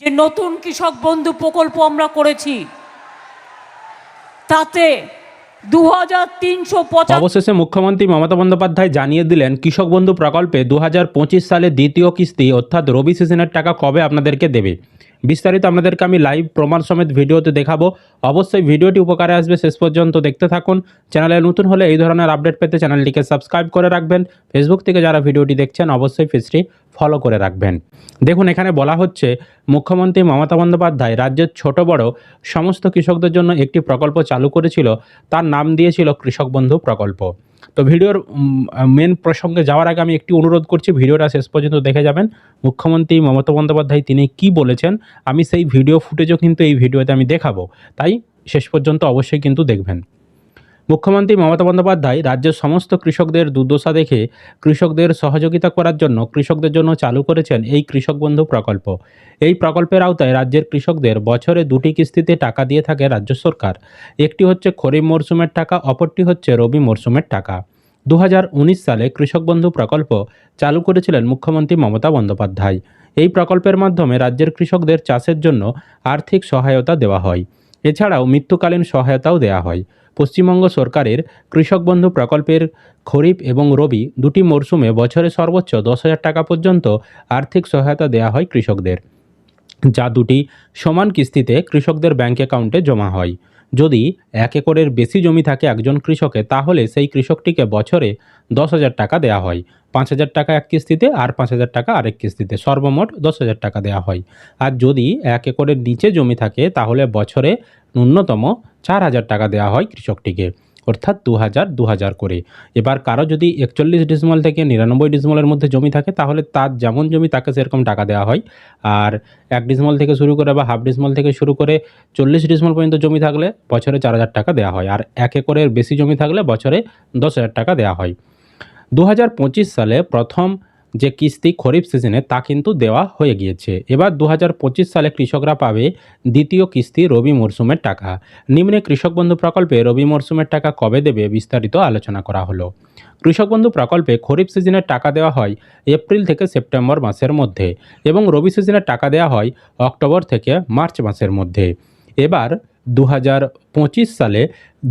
যে নতুন কৃষক বন্ধু প্রকল্প আমরা করেছি, তাতে দু হাজার তিনশো পঁচাত্তর অবশেষে মুখ্যমন্ত্রী মমতা বন্দ্যোপাধ্যায় জানিয়ে দিলেন, কৃষক বন্ধু প্রকল্পে দু হাজার পঁচিশ সালে দ্বিতীয় কিস্তি, অর্থাৎ রবি সিজনের টাকা কবে আপনাদেরকে দেবে? বিস্তারিত আপনাদেরকে আমি লাইভ প্রমাণ সমেত ভিডিওতে দেখাবো। অবশ্যই ভিডিওটি উপকারে আসবে, শেষ পর্যন্ত দেখতে থাকুন। চ্যানেলে নতুন হলে এই ধরনের আপডেট পেতে চ্যানেলটিকে সাবস্ক্রাইব করে রাখবেন। ফেসবুক থেকে যারা ভিডিওটি দেখছেন, অবশ্যই পেজটি ফলো করে রাখবেন। দেখুন, এখানে বলা হচ্ছে, মুখ্যমন্ত্রী মমতা বন্দ্যোপাধ্যায় রাজ্যের ছোট বড় সমস্ত কৃষকদের জন্য একটি প্রকল্প চালু করেছিল। তার নাম দিয়েছিল কৃষক বন্ধু প্রকল্প। তো ভিডিওর মেন প্রসঙ্গে যাওয়ার আগে আমি একটি অনুরোধ করছি, ভিডিওটা শেষ পর্যন্ত দেখে যাবেন। মুখ্যমন্ত্রী মমতা বন্দ্যোপাধ্যায় তিনি কি বলেছেন, আমি সেই ভিডিও ফুটেজও কিন্তু এই ভিডিওতে আমি দেখাবো। তাই শেষ পর্যন্ত অবশ্যই কিন্তু দেখবেন। মুখ্যমন্ত্রী মমতা বন্দ্যোপাধ্যায় রাজ্যের সমস্ত কৃষকদের দুর্দশা দেখে কৃষকদের সহযোগিতা করার জন্য কৃষকদের জন্য চালু করেছেন এই কৃষক বন্ধু প্রকল্প। এই প্রকল্পের আওতায় রাজ্যের কৃষকদের বছরে দুটি কিস্তিতে টাকা দিয়ে থাকে রাজ্য সরকার। একটি হচ্ছে খরিফ মরশুমের টাকা, অপরটি হচ্ছে রবি মরশুমের টাকা। দু হাজার উনিশ সালে কৃষক বন্ধু প্রকল্প চালু করেছিলেন মুখ্যমন্ত্রী মমতা বন্দ্যোপাধ্যায়। এই প্রকল্পের মাধ্যমে রাজ্যের কৃষকদের চাষের জন্য আর্থিক সহায়তা দেওয়া হয়। এছাড়াও মৃত্যুকালীন সহায়তাও দেওয়া হয়। পশ্চিমবঙ্গ সরকারের কৃষক বন্ধু প্রকল্পের খরিফ এবং রবি দুটি মরশুমে বছরে সর্বোচ্চ দশ হাজার টাকা পর্যন্ত আর্থিক সহায়তা দেওয়া হয় কৃষকদের, যা দুটি সমান কিস্তিতে কৃষকদের ব্যাংক অ্যাকাউন্টে জমা হয়। যদি এক একরের বেশি জমি থাকে একজন কৃষকের তাহলে সেই কৃষকটিকে বছরে দশ হাজার টাকা দেওয়া হয়। পাঁচ হাজার টাকা এক কিস্তিতে আর পাঁচ হাজার টাকা আরেক কিস্তিতে। সর্বমোট দশ হাজার টাকা দেওয়া হয়। আর যদি এক একরের নিচে জমি থাকে, তাহলে বছরে ন্যূনতম চার হাজার টাকা দেওয়া হয় কৃষকটিকে। অর্থাৎ দু হাজার দু হাজার করে। এবার কারও যদি একচল্লিশ ডিসমল থেকে নিরানব্বই ডিসমলের মধ্যে জমি থাকে, তাহলে তার যেমন জমি তাকে সেরকম টাকা দেওয়া হয়। আর এক ডিসমল থেকে শুরু করে বা হাফ ডিসমল থেকে শুরু করে চল্লিশ ডিসমল পর্যন্ত জমি থাকলে বছরে চার হাজার টাকা দেওয়া হয়। আর এক একরের বেশি জমি থাকলে বছরে দশ হাজার টাকা দেওয়া হয়। দু হাজার পঁচিশ সালে প্রথম যে কিস্তি খরিফ সিজনে তা কিন্তু দেওয়া হয়ে গিয়েছে। এবার দু সালে কৃষকরা পাবে দ্বিতীয় কিস্তি রবি মরশুমের টাকা। নিম্নে কৃষক বন্ধু প্রকল্পে রবি মরশুমের টাকা কবে দেবে বিস্তারিত আলোচনা করা হলো। কৃষক বন্ধু প্রকল্পে খরিফ সিজনের টাকা দেওয়া হয় এপ্রিল থেকে সেপ্টেম্বর মাসের মধ্যে এবং রবি সিজনের টাকা দেওয়া হয় অক্টোবর থেকে মার্চ মাসের মধ্যে। এবার দু হাজার পঁচিশ সালে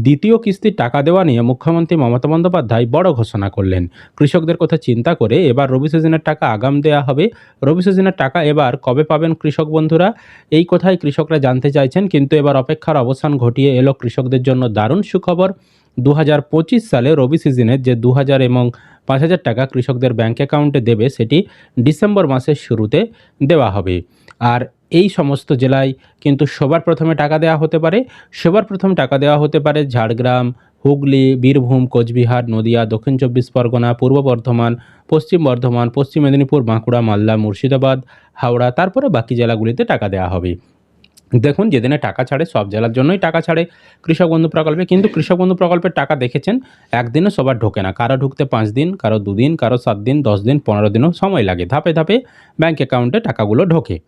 দ্বিতীয় কিস্তির টাকা দেওয়া নিয়ে মুখ্যমন্ত্রী মমতা বন্দ্যোপাধ্যায় বড় ঘোষণা করলেন। কৃষকদের কথা চিন্তা করে এবার রবি সিজনের টাকা আগাম দেওয়া হবে। রবি সিজনের টাকা এবার কবে পাবেন কৃষক বন্ধুরা? এই কথাই কৃষকরা জানতে চাইছেন, কিন্তু এবার অপেক্ষার অবসান ঘটিয়ে এলো কৃষকদের জন্য দারুণ সুখবর। দু হাজার পঁচিশ সালে রবি সিজনের যে দু হাজার এবং পাঁচ হাজার টাকা কৃষকদের ব্যাঙ্ক অ্যাকাউন্টে দেবে, সেটি ডিসেম্বর মাসের শুরুতে দেওয়া হবে। আর এই সমস্ত জেলায় কিন্তু সবার প্রথমে টাকা দেওয়া হতে পারে, সবার প্রথম টাকা দেওয়া হতে পারে ঝাড়গ্রাম, হুগলি, বীরভূম, কোচবিহার, নদিয়া, দক্ষিণ চব্বিশ পরগনা, পূর্ব বর্ধমান, পশ্চিম বর্ধমান, পশ্চিম মেদিনীপুর, বাঁকুড়া, মালদা, মুর্শিদাবাদ, হাওড়া, তারপরে বাকি জেলাগুলিতে টাকা দেওয়া হবে। দেখুন, যেদিনে টাকা ছাড়ে সব জেলার জন্যই টাকা ছাড়ে। কৃষক বন্ধু প্রকল্পে কিন্তু কৃষক বন্ধু প্রকল্পের টাকা দেখেছেন একদিনে সবার ঢোকে না। কারও ঢুকতে পাঁচ দিন, কারও দুদিন, কারও সাত দিন, দশ দিন, পনেরো দিনও সময় লাগে। ধাপে ধাপে ব্যাঙ্ক অ্যাকাউন্টে টাকাগুলো ঢোকে।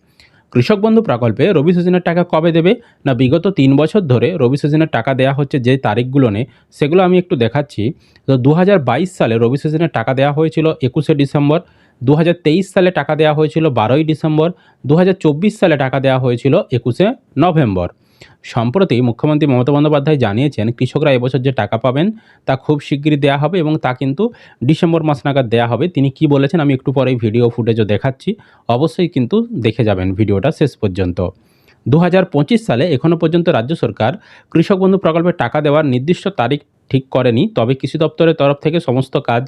কৃষক বন্ধু প্রকল্পে রবি সিজনের টাকা কবে দেবে? না, বিগত তিন বছর ধরে রবি সিজনের টাকা দেওয়া হচ্ছে যে তারিখগুলো নে সেগুলো আমি একটু দেখাচ্ছি। তো দু হাজার বাইশ সালে রবি সিজনের টাকা দেওয়া হয়েছিল একুশে ডিসেম্বর দু হাজার তেইশ সালে টাকা দেওয়া হয়েছিল বারোই ডিসেম্বর দু হাজার চব্বিশ সালে টাকা দেওয়া হয়েছিল একুশে নভেম্বর। সম্প্রতি মুখ্যমন্ত্রী মমতা বন্দ্যোপাধ্যায় জানিয়েছেন, কৃষকরা এবছর যে টাকা পাবেন তা খুব শীঘ্রই দেওয়া হবে এবং তা কিন্তু ডিসেম্বর মাস নাগাদ দেওয়া হবে। তিনি কি বলেছেন আমি একটু পরেই ভিডিও ফুটেজও দেখাচ্ছি। অবশ্যই কিন্তু দেখে যাবেন ভিডিওটা শেষ পর্যন্ত। দু হাজার পঁচিশ সালে এখনও পর্যন্ত রাজ্য সরকার কৃষক বন্ধু প্রকল্পে টাকা দেওয়ার নির্দিষ্ট তারিখ ঠিক করেনি, তবে কৃষি দপ্তরের তরফ থেকে সমস্ত কাজ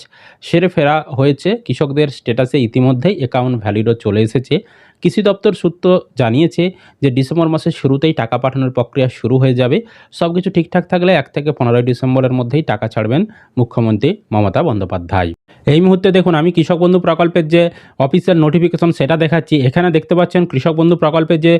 সেরে ফেরা হয়েছে। কৃষকদের স্ট্যাটাসে ইতিমধ্যেই অ্যাকাউন্ট ভ্যালিডও চলে এসেছে। কৃষি দপ্তর সূত্র জানিয়েছে যে ডিসেম্বর মাসের শুরুতেই টাকা পাঠানোর প্রক্রিয়া শুরু হয়ে যাবে। সব কিছু ঠিকঠাক থাকলে এক থেকে পনেরোই ডিসেম্বরের মধ্যেই টাকা ছাড়বেন মুখ্যমন্ত্রী মমতা বন্দ্যোপাধ্যায়। এই মুহূর্তে দেখুন, আমি কৃষক বন্ধু প্রকল্পের যে অফিসিয়াল নোটিফিকেশন সেটা দেখাচ্ছি। এখানে দেখতে পাচ্ছেন কৃষক বন্ধু প্রকল্পে যে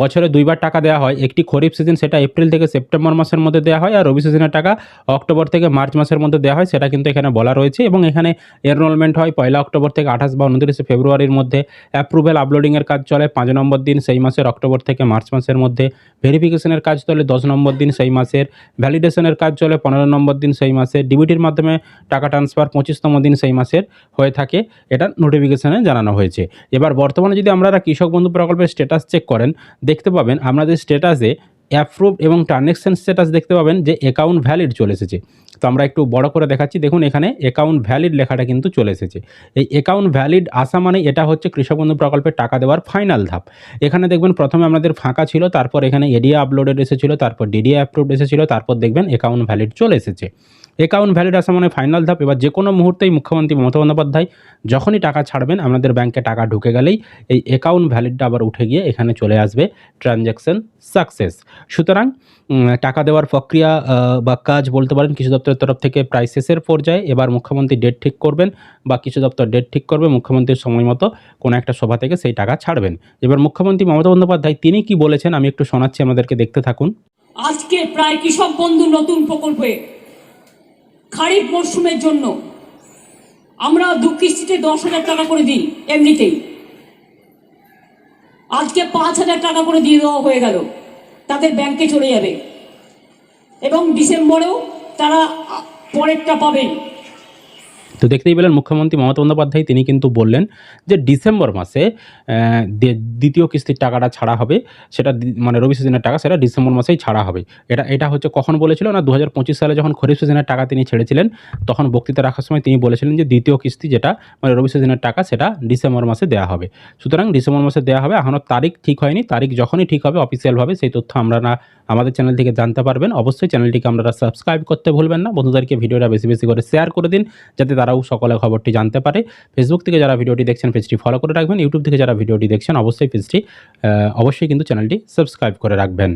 বছরে দুইবার টাকা দেওয়া হয়, একটি খরিফ সিজন সেটা এপ্রিল থেকে সেপ্টেম্বর মাসের মধ্যে দেওয়া হয়, আর রবি সিজনের টাকা অক্টোবর থেকে মার্চ মাসের মধ্যে দেওয়া হয়, সেটা কিন্তু এখানে বলা রয়েছে। এবং এখানে এনরোলমেন্ট হয় পয়লা অক্টোবর থেকে আঠাশ বা উনত্রিশে ফেব্রুয়ারির মধ্যে। অ্যাপ্রুভেল আপলোডিংয়ের প্রসেসিংয়ের কাজ চলে, পাঁচ নম্বর দিন সেই মাসের অক্টোবর থেকে মার্চ মাসের মধ্যে। ভেরিফিকেশনের কাজ চলে, দশ নম্বর দিন সেই মাসের। ভ্যালিডেশনের কাজ চলে, পনেরো নম্বর দিন সেই মাসের। ডিবিটির মাধ্যমে টাকা ট্রান্সফার পঁচিশতম দিন সেই মাসের হয়ে থাকে। এটা নোটিফিকেশনে জানানো হয়েছে। এবার বর্তমানে যদি আপনারা কৃষক বন্ধু প্রকল্পের স্ট্যাটাস চেক করেন, দেখতে পাবেন আপনাদের স্ট্যাটাসে অ্যাপ্রুভ এবং ট্রানজ্যাকশান স্ট্যাটাস দেখতে পাবেন যে অ্যাকাউন্ট ভ্যালিড চলে এসেছে। তো আমরা একটু বড় করে দেখাচ্ছি। দেখুন, এখানে অ্যাকাউন্ট ভ্যালিড লেখাটা কিন্তু চলে এসেছে। এই অ্যাকাউন্ট ভ্যালিড আসা মানে এটা হচ্ছে কৃষক বন্ধু প্রকল্পের টাকা দেওয়ার ফাইনাল ধাপ। এখানে দেখবেন, প্রথমে আমাদের ফাঁকা ছিল, তারপর এখানে এডিয়া আপলোডেড এসেছিল, তারপর ডিডিএ অ্যাপ্রুভড এসেছিল, তারপর দেখবেন অ্যাকাউন্ট ভ্যালিড চলে এসেছে। অ্যাকাউন্ট ভ্যালিড আসা মানে ফাইনাল ধাপ। এবার যে কোনো মুহূর্তেই মুখ্যমন্ত্রী মমতা বন্দ্যোপাধ্যায় যখনই টাকা ছাড়বেন আপনাদের ব্যাংকে টাকা ঢুকে গেলেই এই অ্যাকাউন্ট ভ্যালিডটা আবার উঠে গিয়ে এখানে চলে আসবে ট্রানজ্যাকশন সাকসেস সুতরাং টাকা দেওয়ার প্রক্রিয়া বা কাজ বলতে পারেন কিছু দপ্তরের তরফ থেকে প্রায় শেষের পর্যায়ে এবার মুখ্যমন্ত্রী ডেট ঠিক করবেন বা কিছু দপ্তর ডেট ঠিক করবে, মুখ্যমন্ত্রীর সময় মতো কোনো একটা সভা থেকে সেই টাকা ছাড়বেন। এবার মুখ্যমন্ত্রী মমতা বন্দ্যোপাধ্যায়, তিনি কি বলেছেন আমি একটু শোনাচ্ছি, আমাদেরকে দেখতে থাকুন। আজকে প্রায় কৃষক বন্ধু নতুন প্রকল্পে খারিফ মরশুমের জন্য আমরা দু কিস্তিতে দশ হাজার টাকা করে দিই, এমনিতেই। আজকে পাঁচ হাজার টাকা করে দিয়ে দেওয়া হয়ে গেল, তাদের ব্যাংকে চলে যাবে। এবং ডিসেম্বরেও তারা পরেরটা পাবেন তো দেখতেই পেলেন মুখ্যমন্ত্রী মমতা বন্দ্যোপাধ্যায়, তিনি কিন্তু বললেন যে ডিসেম্বর মাসে দ্বিতীয় কিস্তির টাকাটা ছাড়া হবে, সেটা মানে রবি সিজনের টাকা সেটা ডিসেম্বর মাসেই ছাড়া হবে। এটা এটা হচ্ছে কখন বলেছিল না দু হাজার পঁচিশ সালে যখন খরিফ সিজনের টাকা তিনি ছেড়েছিলেন, তখন বক্তৃতা রাখার সময় তিনি বলেছিলেন যে দ্বিতীয় কিস্তি যেটা মানে রবি সিজনের টাকা সেটা ডিসেম্বর মাসে দেওয়া হবে। সুতরাং ডিসেম্বর মাসে দেওয়া হবে, এখনও তারিখ ঠিক হয়নি, তারিখ যখনই ঠিক হবে, অফিসিয়ালভাবে সেই তথ্য আমরা না আমাদের চ্যানেল থেকে জানতে পারবেন। অবশ্যই চ্যানেলটিকে আপনারা সাবস্ক্রাইব করতে ভুলবেন না। বন্ধুদেরকে ভিডিওটা বেশি বেশি করে শেয়ার করে দিন, যাতে তারাও সকলে খবরটি জানতে পারে। ফেসবুক থেকে যারা ভিডিওটি দেখছেন, পেজটি ফলো করে রাখবেন। ইউটিউব থেকে যারা ভিডিওটি দেখছেন, অবশ্যই পেজটি অবশ্যই কিন্তু চ্যানেলটি সাবস্ক্রাইব করে রাখবেন।